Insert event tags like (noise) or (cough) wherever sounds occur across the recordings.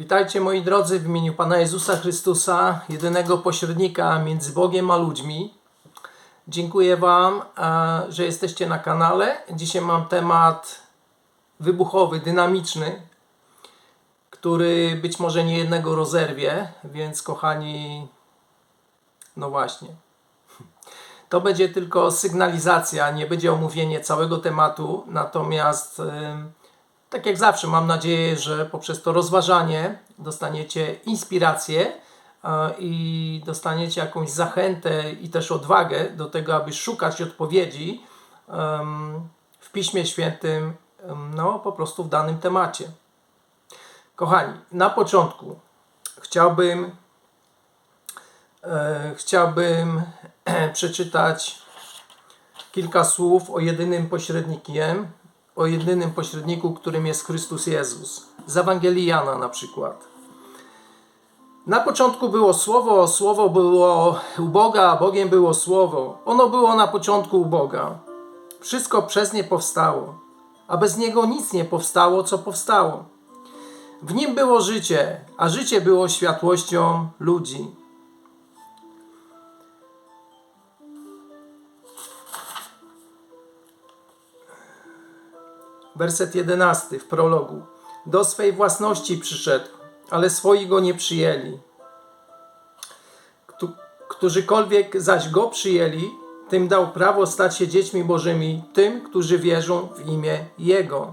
Witajcie moi drodzy w imieniu Pana Jezusa Chrystusa, jedynego pośrednika między Bogiem a ludźmi. Dziękuję Wam, e, że jesteście na kanale. Dzisiaj mam temat wybuchowy, dynamiczny, który być może nie jednego rozerwie, więc kochani, no właśnie. To będzie tylko sygnalizacja, nie będzie omówienie całego tematu, natomiast em, tak jak zawsze, mam nadzieję, że poprzez to rozważanie dostaniecie inspirację e, i dostaniecie jakąś zachętę i też odwagę do tego, aby szukać odpowiedzi w Piśmie Świętym, no po prostu w danym temacie. Kochani, na początku chciałbym e, chciałbym (clears throat) przeczytać kilka słów o jedynym pośrednikiem, o jedynym pośredniku, którym jest Chrystus Jezus. Z Ewangelii Jana na przykład. Na początku było Słowo, Słowo było u Boga, a Bogiem było Słowo. Ono było na początku u Boga. Wszystko przez nie powstało, a bez niego nic nie powstało, co powstało. W nim było życie, a życie było światłością ludzi. Werset 11 w prologu. Do swej własności przyszedł, ale swoi go nie przyjęli. Któ- Którzykolwiek zaś go przyjęli, tym dał prawo stać się dziećmi Bożymi, tym, którzy wierzą w imię Jego.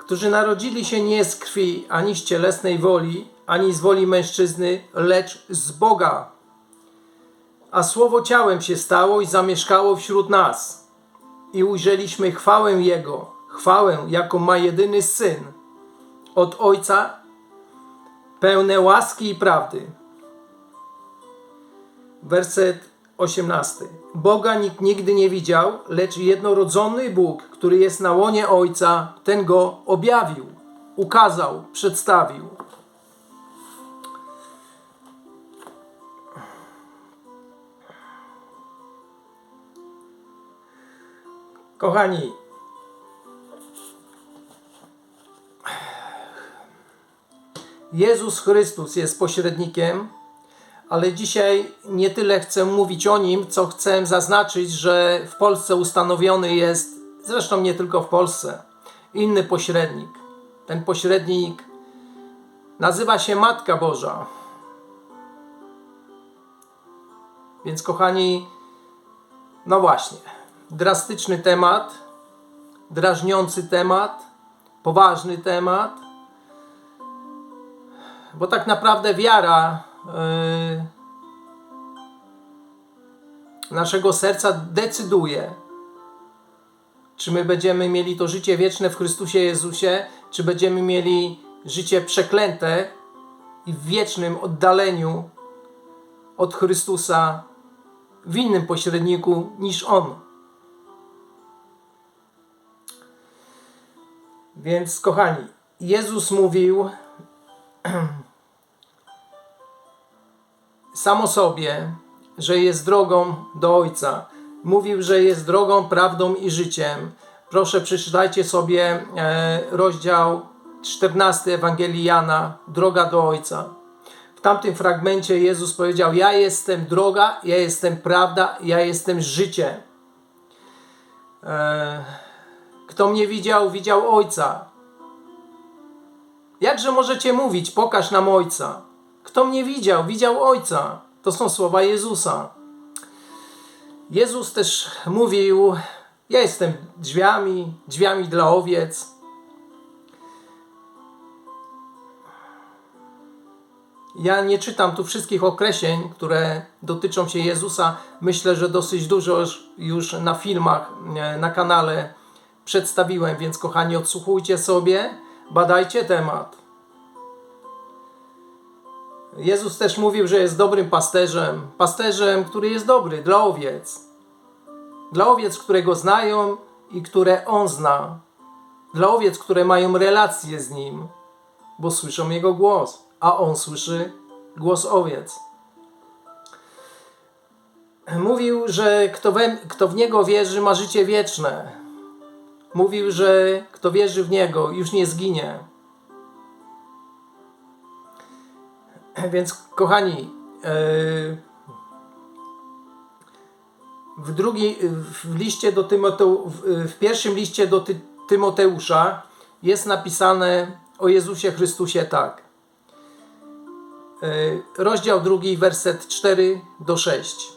Którzy narodzili się nie z krwi, ani z cielesnej woli, ani z woli mężczyzny, lecz z Boga. A słowo ciałem się stało i zamieszkało wśród nas i ujrzeliśmy chwałę Jego, chwałę, jaką ma jedyny Syn od Ojca, pełne łaski i prawdy. Werset 18. Boga nikt nigdy nie widział, lecz jednorodzony Bóg, który jest na łonie Ojca, ten go objawił, ukazał, przedstawił. Kochani, Jezus Chrystus jest pośrednikiem, ale dzisiaj nie tyle chcę mówić o nim, co chcę zaznaczyć, że w Polsce ustanowiony jest, zresztą nie tylko w Polsce, inny pośrednik. Ten pośrednik nazywa się Matka Boża. Więc, kochani, no właśnie, drastyczny temat, drażniący temat, poważny temat, bo tak naprawdę wiara yy, naszego serca decyduje, czy my będziemy mieli to życie wieczne w Chrystusie Jezusie, czy będziemy mieli życie przeklęte i w wiecznym oddaleniu od Chrystusa w innym pośredniku niż On. Więc, kochani, Jezus mówił (clears throat) sam o sobie, że jest drogą do Ojca. Mówił, że jest drogą, prawdą i życiem. Proszę, przeczytajcie sobie e, rozdział 14 Ewangelii Jana, droga do Ojca. W tamtym fragmencie Jezus powiedział: Ja jestem droga, ja jestem prawda, ja jestem życie. E, kto mnie widział, widział Ojca. Jakże możecie mówić, pokaż nam Ojca? Kto mnie widział, widział Ojca. To są słowa Jezusa. Jezus też mówił: Ja jestem drzwiami, drzwiami dla owiec. Ja nie czytam tu wszystkich określeń, które dotyczą się Jezusa. Myślę, że dosyć dużo już, na filmach, na kanale przedstawiłem, więc kochani, odsłuchujcie sobie, badajcie temat. Jezus też mówił, że jest dobrym pasterzem, pasterzem, który jest dobry dla owiec. Dla owiec, które go znają i które on zna. Dla owiec, które mają relacje z nim, bo słyszą jego głos, a on słyszy głos owiec. Mówił, że kto, kto w niego wierzy, ma życie wieczne. Mówił, że kto wierzy w Niego, już nie zginie. (clears throat) Więc, kochani, e, w, drugi, w, liście do Tymoteu, w pierwszym liście do Ty, Tymoteusza jest napisane o Jezusie Chrystusie tak. E, rozdział drugi, werset 4 do 6.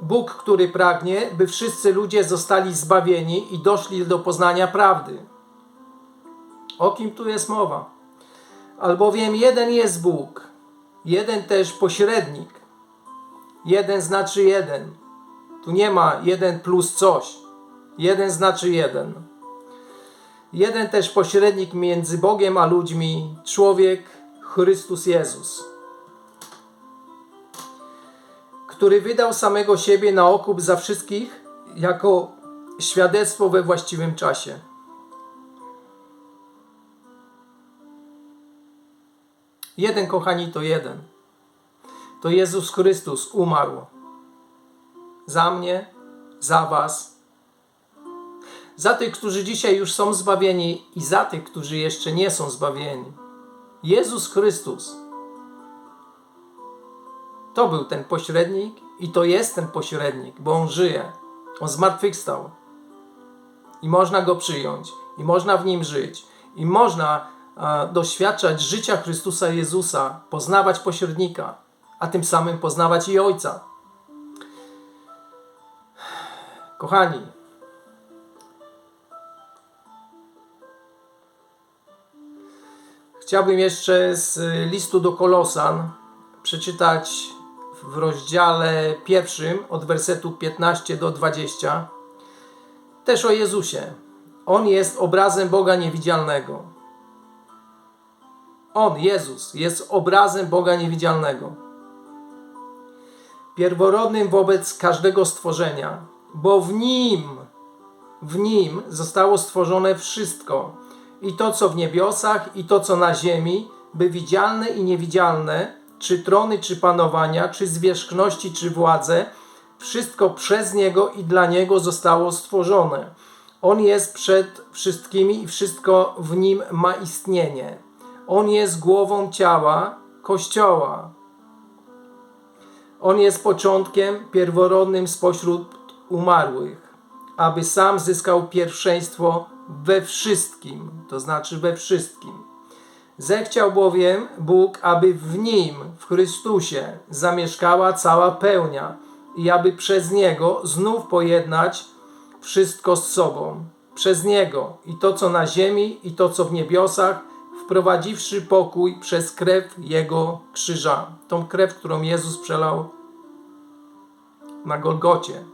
Bóg, który pragnie, by wszyscy ludzie zostali zbawieni i doszli do poznania prawdy. O kim tu jest mowa? Albowiem jeden jest Bóg, jeden też pośrednik. Jeden znaczy jeden. Tu nie ma jeden plus coś. Jeden znaczy jeden. Jeden też pośrednik między Bogiem a ludźmi, człowiek Chrystus Jezus, który wydał samego siebie na okup za wszystkich jako świadectwo we właściwym czasie. Jeden, kochani, to jeden. To Jezus Chrystus umarł za mnie, za Was, za tych, którzy dzisiaj już są zbawieni i za tych, którzy jeszcze nie są zbawieni. Jezus Chrystus to był ten pośrednik i to jest ten pośrednik, bo on żyje. On zmartwychwstał. I można go przyjąć, i można w nim żyć, i można doświadczać życia Chrystusa Jezusa, poznawać pośrednika, a tym samym poznawać i Ojca. Kochani, chciałbym jeszcze z listu do Kolosan przeczytać w rozdziale pierwszym od wersetu 15 do 20 też o Jezusie. On jest obrazem Boga niewidzialnego on, Jezus, jest obrazem Boga niewidzialnego. Pierworodnym wobec każdego stworzenia, bo w Nim, w Nim zostało stworzone wszystko, i to, co w niebiosach, i to, co na ziemi, by widzialne i niewidzialne, czy trony, czy panowania, czy zwierzchności, czy władze, wszystko przez Niego i dla Niego zostało stworzone. On jest przed wszystkimi i wszystko w Nim ma istnienie. On jest głową ciała Kościoła. On jest początkiem pierworodnym spośród umarłych, aby sam zyskał pierwszeństwo we wszystkim, to znaczy we wszystkim. Zechciał bowiem Bóg, aby w Nim, w Chrystusie, zamieszkała cała pełnia i aby przez Niego znów pojednać wszystko z sobą. Przez Niego i to, co na ziemi, i to, co w niebiosach, wprowadziwszy pokój przez krew Jego krzyża. Tą krew, którą Jezus przelał na Golgocie.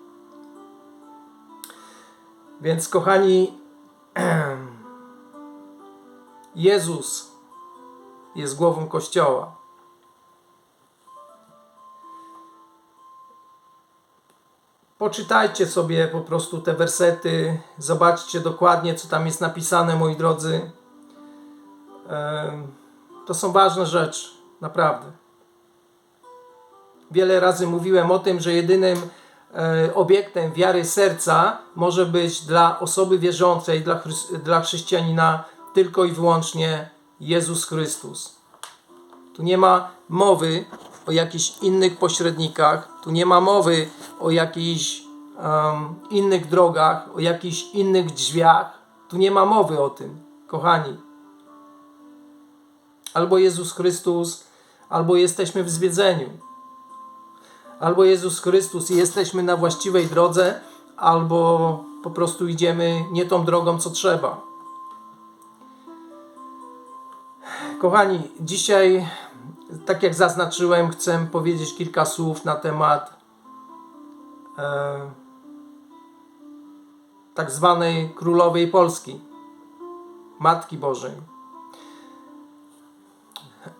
Więc kochani, (clears throat) Jezus jest głową Kościoła. Poczytajcie sobie po prostu te wersety, zobaczcie dokładnie, co tam jest napisane, moi drodzy to są ważne rzeczy, naprawdę. Wiele razy mówiłem o tym, że jedynym e, obiektem wiary serca może być dla osoby wierzącej, dla, dla chrześcijanina tylko i wyłącznie Jezus Chrystus. Tu nie ma mowy o jakichś innych pośrednikach, tu nie ma mowy o jakichś um, innych drogach, o jakichś innych drzwiach. Tu nie ma mowy o tym, kochani albo Jezus Chrystus, albo jesteśmy w zwiedzeniu. Albo Jezus Chrystus i jesteśmy na właściwej drodze, albo po prostu idziemy nie tą drogą, co trzeba. Kochani, dzisiaj, tak jak zaznaczyłem, chcę powiedzieć kilka słów na temat e, tak zwanej Królowej Polski, Matki Bożej.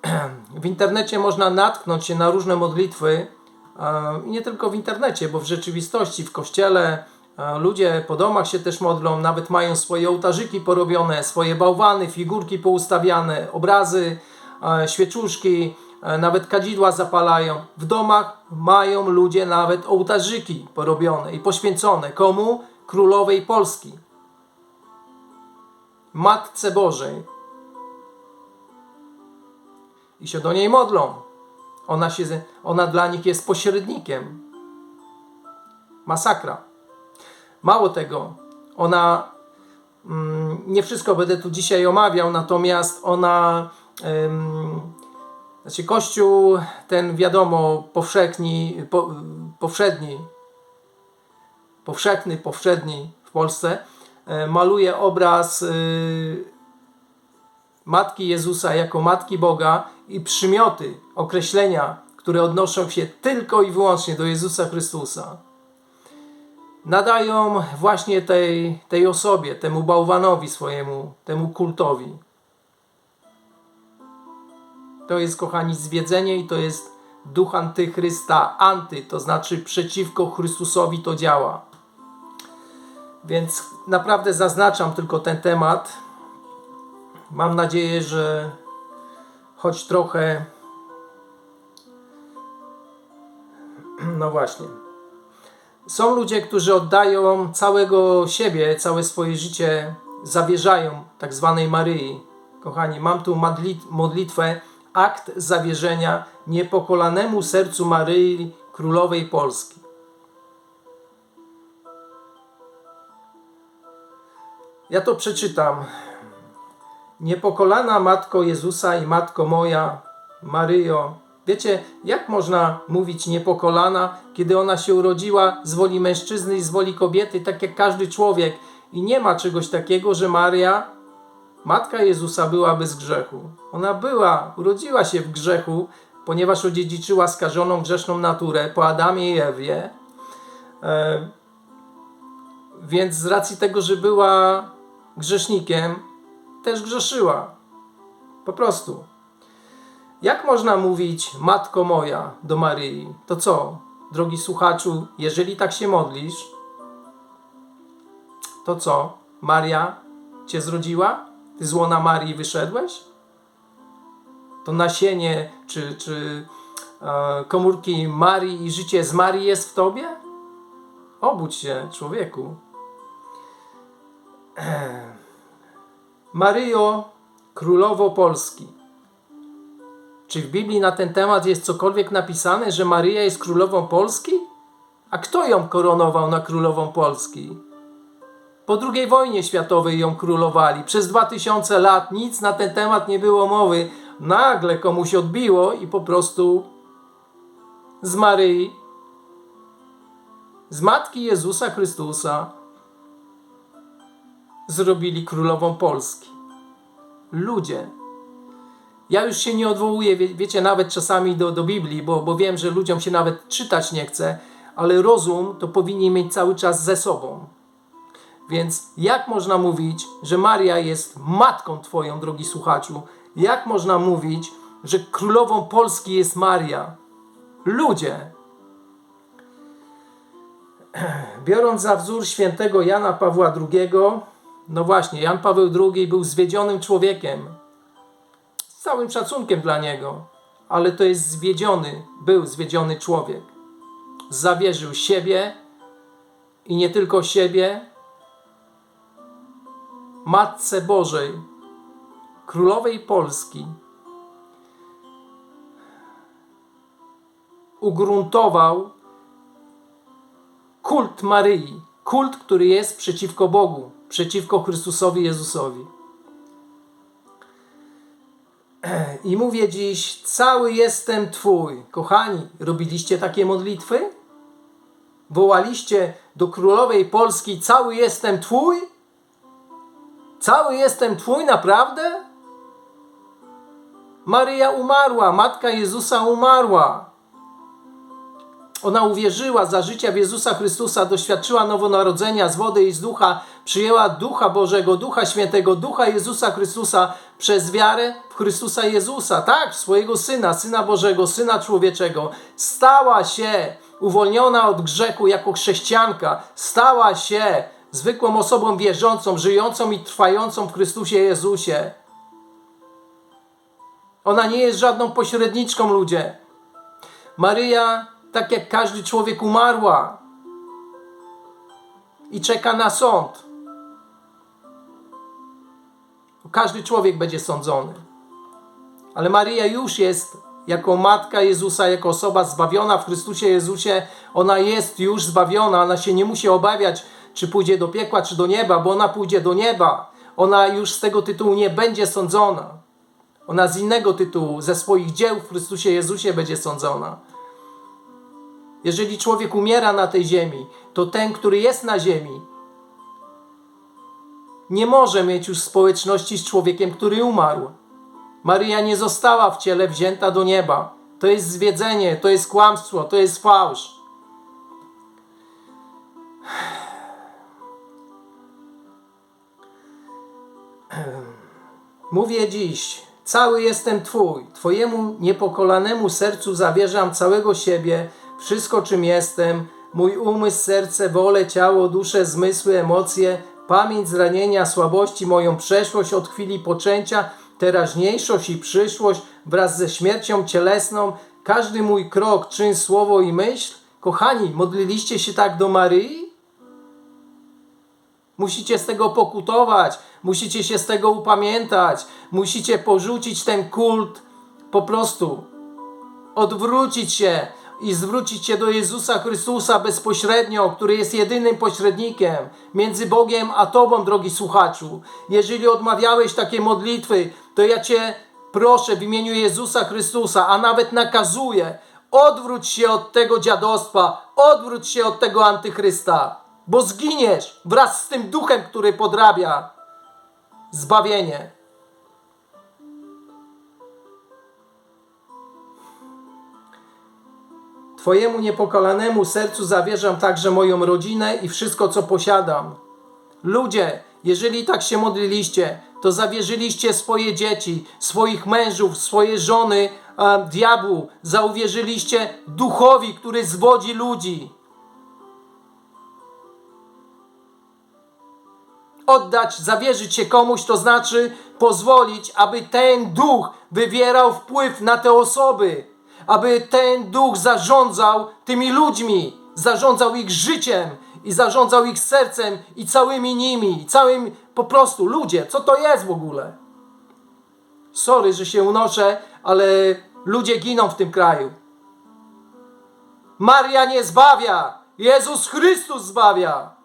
(clears throat) w internecie można natknąć się na różne modlitwy, i nie tylko w internecie, bo w rzeczywistości, w kościele, ludzie po domach się też modlą, nawet mają swoje ołtarzyki porobione, swoje bałwany, figurki poustawiane, obrazy, świeczuszki, nawet kadzidła zapalają. W domach mają ludzie nawet ołtarzyki porobione i poświęcone. Komu? Królowej Polski. Matce Bożej. i się do niej modlą. Ona, się, ona dla nich jest pośrednikiem. Masakra. Mało tego, ona, mm, nie wszystko będę tu dzisiaj omawiał, natomiast ona, znaczy Kościół ten wiadomo, powszechni, po, powszedni, powszechny, powszedni w Polsce, e, maluje obraz y, Matki Jezusa jako Matki Boga i przymioty, określenia, które odnoszą się tylko i wyłącznie do Jezusa Chrystusa, nadają właśnie tej, tej osobie, temu bałwanowi swojemu, temu kultowi. To jest, kochani, zwiedzenie i to jest duch antychrysta, anty, to znaczy przeciwko Chrystusowi to działa. Więc naprawdę zaznaczam tylko ten temat. Mam nadzieję, że choć trochę. (clears throat) No właśnie. Są ludzie, którzy oddają całego siebie, całe swoje życie, zawierzają tak zwanej Maryi. Kochani, mam tu modlitwę, akt zawierzenia niepokolanemu sercu Maryi, królowej Polski. Ja to przeczytam. Niepokolana Matko Jezusa i Matko moja, Maryjo. Wiecie, jak można mówić niepokolana, kiedy ona się urodziła z woli mężczyzny i z woli kobiety, tak jak każdy człowiek. I nie ma czegoś takiego, że Maria, Matka Jezusa, była bez grzechu. Ona była, urodziła się w grzechu, ponieważ odziedziczyła skażoną grzeszną naturę po Adamie i Ewie. E, więc z racji tego, że była grzesznikiem, też grzeszyła. Po prostu. Jak można mówić matko moja do Maryi? To co, drogi słuchaczu, jeżeli tak się modlisz, to co, Maria cię zrodziła? Ty z łona Marii wyszedłeś? To nasienie czy, czy e, komórki Marii i życie z Marii jest w tobie? Obudź się, człowieku. Maryjo, królowo Polski. Czy w Biblii na ten temat jest cokolwiek napisane, że Maryja jest królową Polski? A kto ją koronował na królową Polski? Po II wojnie światowej ją królowali. Przez 2000 lat nic na ten temat nie było mowy. Nagle komuś odbiło i po prostu z Maryi, z Matki Jezusa Chrystusa, zrobili królową Polski. Ludzie. Ja już się nie odwołuję, wie, wiecie, nawet czasami do, do Biblii, bo, bo wiem, że ludziom się nawet czytać nie chce, ale rozum to powinien mieć cały czas ze sobą. Więc jak można mówić, że Maria jest matką Twoją, drogi słuchaczu? Jak można mówić, że królową Polski jest Maria? Ludzie. (clears throat) Biorąc za wzór świętego Jana Pawła II, no właśnie, Jan Paweł II był zwiedzionym człowiekiem. Z całym szacunkiem dla niego, ale to jest zwiedziony, był zwiedziony człowiek. Zawierzył siebie i nie tylko siebie, Matce Bożej, Królowej Polski, ugruntował kult Maryi, kult, który jest przeciwko Bogu przeciwko Chrystusowi Jezusowi. (clears throat) I mówię dziś, cały jestem Twój. Kochani, robiliście takie modlitwy? Wołaliście do królowej Polski, cały jestem Twój? Cały jestem Twój, naprawdę? Maryja umarła, matka Jezusa umarła. Ona uwierzyła za życia w Jezusa Chrystusa, doświadczyła nowonarodzenia z wody i z ducha, przyjęła Ducha Bożego, Ducha Świętego, Ducha Jezusa Chrystusa przez wiarę w Chrystusa Jezusa, tak, swojego Syna, Syna Bożego, Syna Człowieczego. Stała się uwolniona od grzechu jako chrześcijanka, stała się zwykłą osobą wierzącą, żyjącą i trwającą w Chrystusie Jezusie. Ona nie jest żadną pośredniczką, ludzie. Maryja tak jak każdy człowiek umarła i czeka na sąd. Każdy człowiek będzie sądzony. Ale Maria już jest jako matka Jezusa, jako osoba zbawiona w Chrystusie Jezusie, ona jest już zbawiona, ona się nie musi obawiać, czy pójdzie do piekła, czy do nieba, bo ona pójdzie do nieba. Ona już z tego tytułu nie będzie sądzona. Ona z innego tytułu, ze swoich dzieł w Chrystusie Jezusie będzie sądzona. Jeżeli człowiek umiera na tej ziemi, to ten, który jest na ziemi, nie może mieć już społeczności z człowiekiem, który umarł. Maryja nie została w ciele wzięta do nieba. To jest zwiedzenie, to jest kłamstwo, to jest fałsz. (sighs) Mówię dziś, cały jestem Twój, Twojemu niepokolanemu sercu zawierzam całego siebie, wszystko czym jestem, mój umysł, serce, wolę, ciało, duszę, zmysły, emocje, pamięć zranienia, słabości, moją przeszłość od chwili poczęcia, teraźniejszość i przyszłość wraz ze śmiercią cielesną, każdy mój krok, czyn, słowo i myśl. Kochani, modliliście się tak do Maryi? Musicie z tego pokutować, musicie się z tego upamiętać, musicie porzucić ten kult, po prostu odwrócić się i zwrócić się do Jezusa Chrystusa bezpośrednio, który jest jedynym pośrednikiem między Bogiem a Tobą, drogi słuchaczu. Jeżeli odmawiałeś takie modlitwy, to ja Cię proszę w imieniu Jezusa Chrystusa, a nawet nakazuję, odwróć się od tego dziadostwa, odwróć się od tego antychrysta, bo zginiesz wraz z tym duchem, który podrabia zbawienie. Twojemu niepokalanemu sercu zawierzam także moją rodzinę i wszystko, co posiadam. Ludzie, jeżeli tak się modliliście, to zawierzyliście swoje dzieci, swoich mężów, swoje żony diabłu. Zauwierzyliście duchowi, który zwodzi ludzi. Oddać, zawierzyć się komuś, to znaczy pozwolić, aby ten duch wywierał wpływ na te osoby aby ten duch zarządzał tymi ludźmi, zarządzał ich życiem i zarządzał ich sercem i całymi nimi, całym po prostu ludzie, co to jest w ogóle? Sorry, że się unoszę, ale ludzie giną w tym kraju. Maria nie zbawia, Jezus Chrystus zbawia.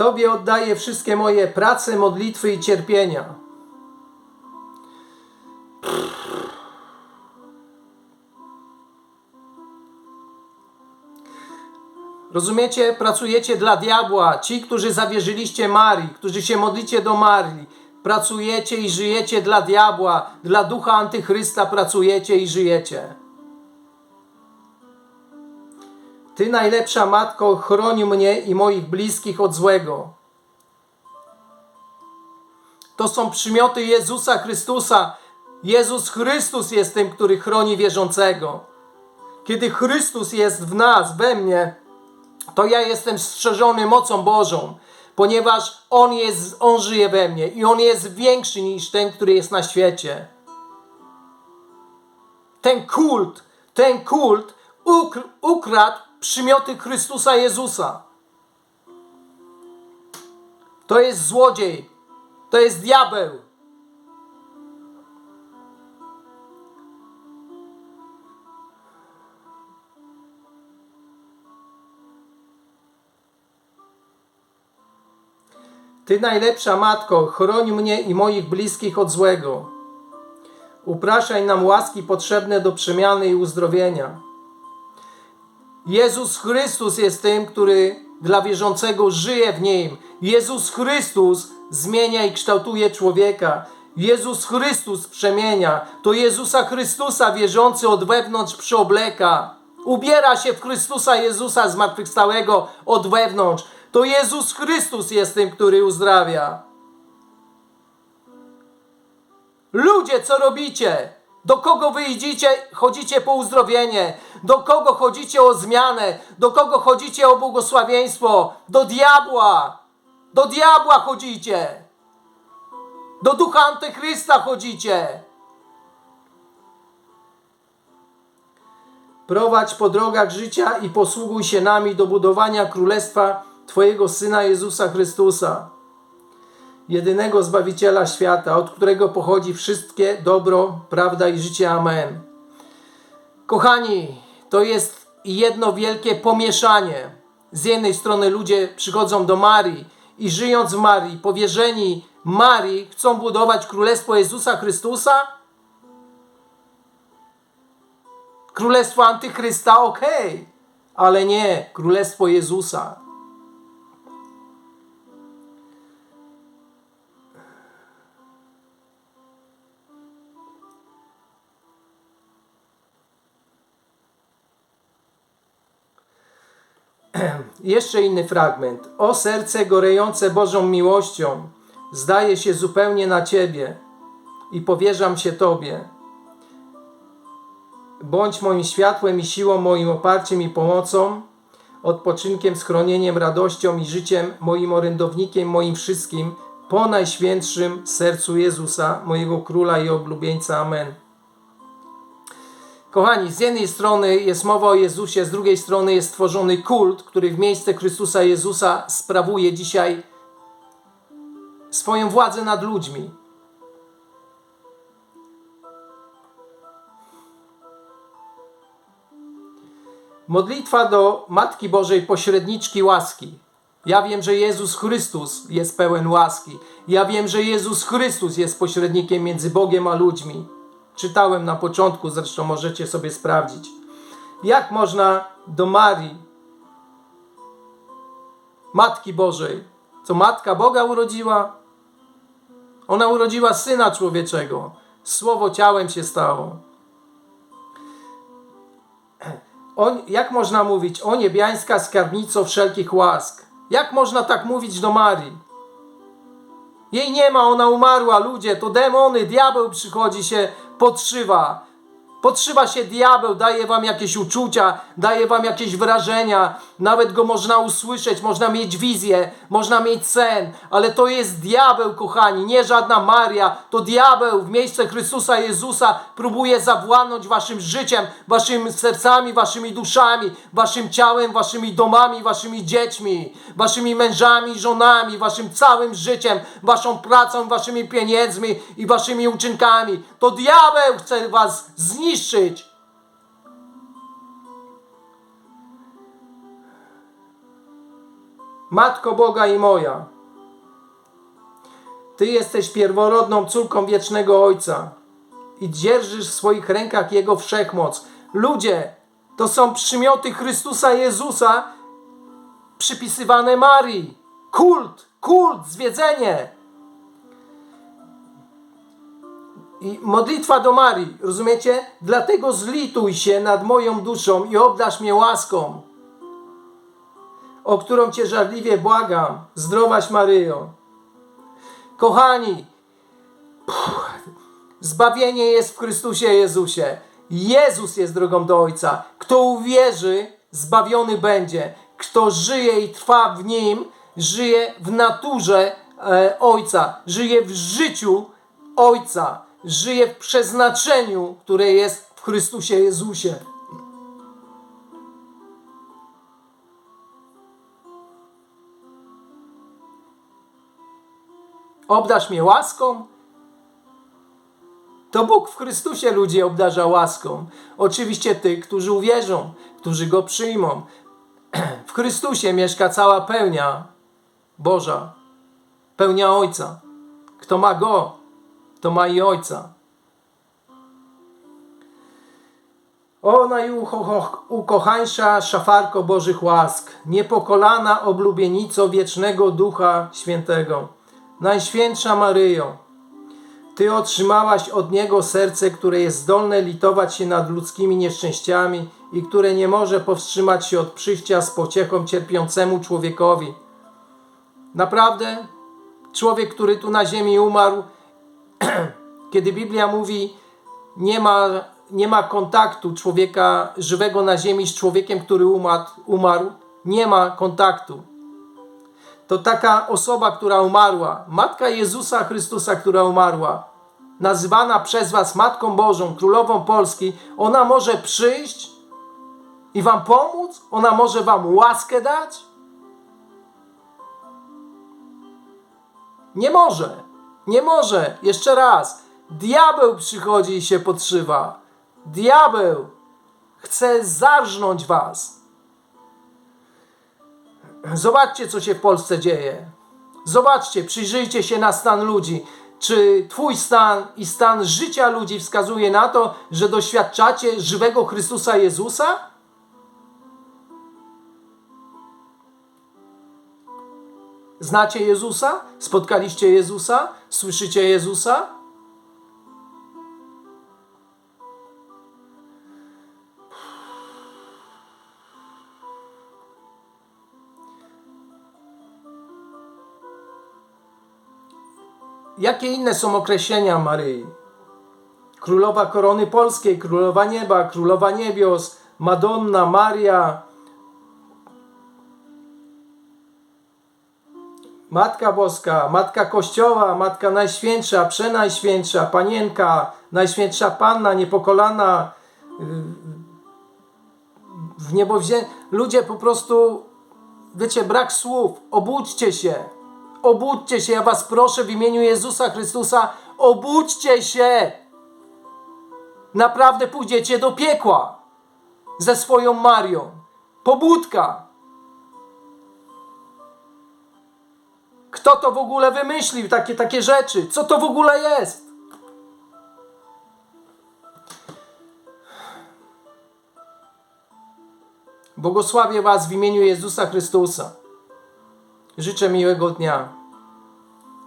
Tobie oddaję wszystkie moje prace, modlitwy i cierpienia. Rozumiecie? Pracujecie dla diabła. Ci, którzy zawierzyliście Marii, którzy się modlicie do Marii, pracujecie i żyjecie dla diabła, dla ducha antychrysta pracujecie i żyjecie. Ty, najlepsza matko, chroni mnie i moich bliskich od złego. To są przymioty Jezusa Chrystusa. Jezus Chrystus jest tym, który chroni wierzącego. Kiedy Chrystus jest w nas, we mnie, to ja jestem strzeżony mocą Bożą, ponieważ On, jest, On żyje we mnie i On jest większy niż ten, który jest na świecie. Ten kult, ten kult ukr ukradł przymioty Chrystusa Jezusa. To jest złodziej, to jest diabeł. Ty najlepsza matko, chroń mnie i moich bliskich od złego. Upraszaj nam łaski potrzebne do przemiany i uzdrowienia. Jezus Chrystus jest tym, który dla wierzącego żyje w nim. Jezus Chrystus zmienia i kształtuje człowieka. Jezus Chrystus przemienia. To Jezusa Chrystusa wierzący od wewnątrz przyobleka. Ubiera się w Chrystusa Jezusa zmartwychwstałego od wewnątrz. To Jezus Chrystus jest tym, który uzdrawia. Ludzie, co robicie? Do kogo wyjdziecie, chodzicie po uzdrowienie? Do kogo chodzicie o zmianę? Do kogo chodzicie o błogosławieństwo? Do diabła! Do diabła chodzicie! Do ducha antychrysta chodzicie! prowadź po drogach życia i posługuj się nami do budowania królestwa Twojego Syna Jezusa Chrystusa, jedynego Zbawiciela świata, od którego pochodzi wszystkie dobro, prawda i życie. Amen. Kochani, to jest jedno wielkie pomieszanie. Z jednej strony ludzie przychodzą do Marii i żyjąc w Marii, powierzeni Marii, chcą budować Królestwo Jezusa Chrystusa. Królestwo Antychrysta, okej, ale nie Królestwo Jezusa. (clears throat) Jeszcze inny fragment. O serce gorejące Bożą miłością, zdaje się zupełnie na Ciebie i powierzam się Tobie. Bądź moim światłem i siłą, moim oparciem i pomocą, odpoczynkiem, schronieniem, radością i życiem, moim orędownikiem, moim wszystkim, po najświętszym sercu Jezusa, mojego Króla i oblubieńca. Amen. Kochani, z jednej strony jest mowa o Jezusie, z drugiej strony jest stworzony kult, który w miejsce Chrystusa Jezusa sprawuje dzisiaj swoją władzę nad ludźmi. Modlitwa do Matki Bożej, pośredniczki łaski. Ja wiem, że Jezus Chrystus jest pełen łaski. Ja wiem, że Jezus Chrystus jest pośrednikiem między Bogiem a ludźmi. Czytałem na początku, zresztą możecie sobie sprawdzić. Jak można do Marii, Matki Bożej, co Matka Boga urodziła? Ona urodziła Syna Człowieczego. Słowo ciałem się stało. O, jak można mówić o niebiańska skarbnico wszelkich łask? Jak można tak mówić do Marii? Jej nie ma, ona umarła, ludzie, to demony, diabeł przychodzi się, podszywa. Podszywa się diabeł, daje wam jakieś uczucia, daje wam jakieś wrażenia, nawet go można usłyszeć, można mieć wizję, można mieć sen, ale to jest diabeł, kochani, nie żadna Maria, to diabeł w miejsce Chrystusa Jezusa próbuje zawładnąć waszym życiem, waszymi sercami, waszymi duszami, waszym ciałem, waszymi domami, waszymi dziećmi, waszymi mężami, żonami, waszym całym życiem, waszą pracą, waszymi pieniędzmi i waszymi uczynkami. To diabeł chce was zniszczyć zniszczyć. Matko Boga i moja, Ty jesteś pierworodną córką wiecznego Ojca i dzierżysz w swoich rękach Jego wszechmoc. Ludzie, to są przymioty Chrystusa Jezusa przypisywane Marii. Kult, kult, zwiedzenie. I modlitwa do Marii, rozumiecie? Dlatego zlituj się nad moją duszą i obdasz mnie łaską, o którą cię żarliwie błagam. Zdrowaś Maryjo. Kochani, zbawienie jest w Chrystusie Jezusie. Jezus jest drogą do Ojca. Kto uwierzy, zbawiony będzie. Kto żyje i trwa w Nim, żyje w naturze e, Ojca, żyje w życiu Ojca żyje w przeznaczeniu, które jest w Chrystusie Jezusie. Obdasz mnie łaską? To Bóg w Chrystusie ludzi obdarza łaską. Oczywiście tych, którzy uwierzą, którzy Go przyjmą. (clears throat) W Chrystusie mieszka cała pełnia Boża, pełnia Ojca. Kto ma Go, to ma i Ojca. O najukochańsza szafarko Bożych łask, niepokolana oblubienico wiecznego Ducha Świętego, Najświętsza Maryjo, Ty otrzymałaś od Niego serce, które jest zdolne litować się nad ludzkimi nieszczęściami i które nie może powstrzymać się od przyjścia z pociechą cierpiącemu człowiekowi. Naprawdę, człowiek, który tu na ziemi umarł, (clears throat) kiedy Biblia mówi, nie ma, nie ma kontaktu człowieka żywego na ziemi z człowiekiem, który umarł, umarł, nie ma kontaktu. To taka osoba, która umarła, Matka Jezusa Chrystusa, która umarła, nazywana przez Was Matką Bożą, Królową Polski, ona może przyjść i wam pomóc? Ona może wam łaskę dać? Nie może. Nie może. Jeszcze raz. Diabeł przychodzi i się podszywa. Diabeł chce zarżnąć was. Zobaczcie, co się w Polsce dzieje. Zobaczcie, przyjrzyjcie się na stan ludzi. Czy Twój stan i stan życia ludzi wskazuje na to, że doświadczacie żywego Chrystusa Jezusa? Znacie Jezusa? Spotkaliście Jezusa? Słyszycie Jezusa? Jakie inne są określenia Maryi? Królowa korony polskiej, królowa nieba, królowa niebios, Madonna, Maria, Matka Boska, Matka Kościoła, Matka Najświętsza, Przenajświętsza, Panienka, Najświętsza Panna, Niepokolana, yy, w niebo wzię... Ludzie po prostu, wiecie, brak słów. Obudźcie się. Obudźcie się, ja was proszę w imieniu Jezusa Chrystusa, obudźcie się. Naprawdę pójdziecie do piekła ze swoją Marią. Pobudka. Kto to w ogóle wymyślił takie, takie rzeczy? Co to w ogóle jest? Błogosławię Was w imieniu Jezusa Chrystusa. Życzę miłego dnia.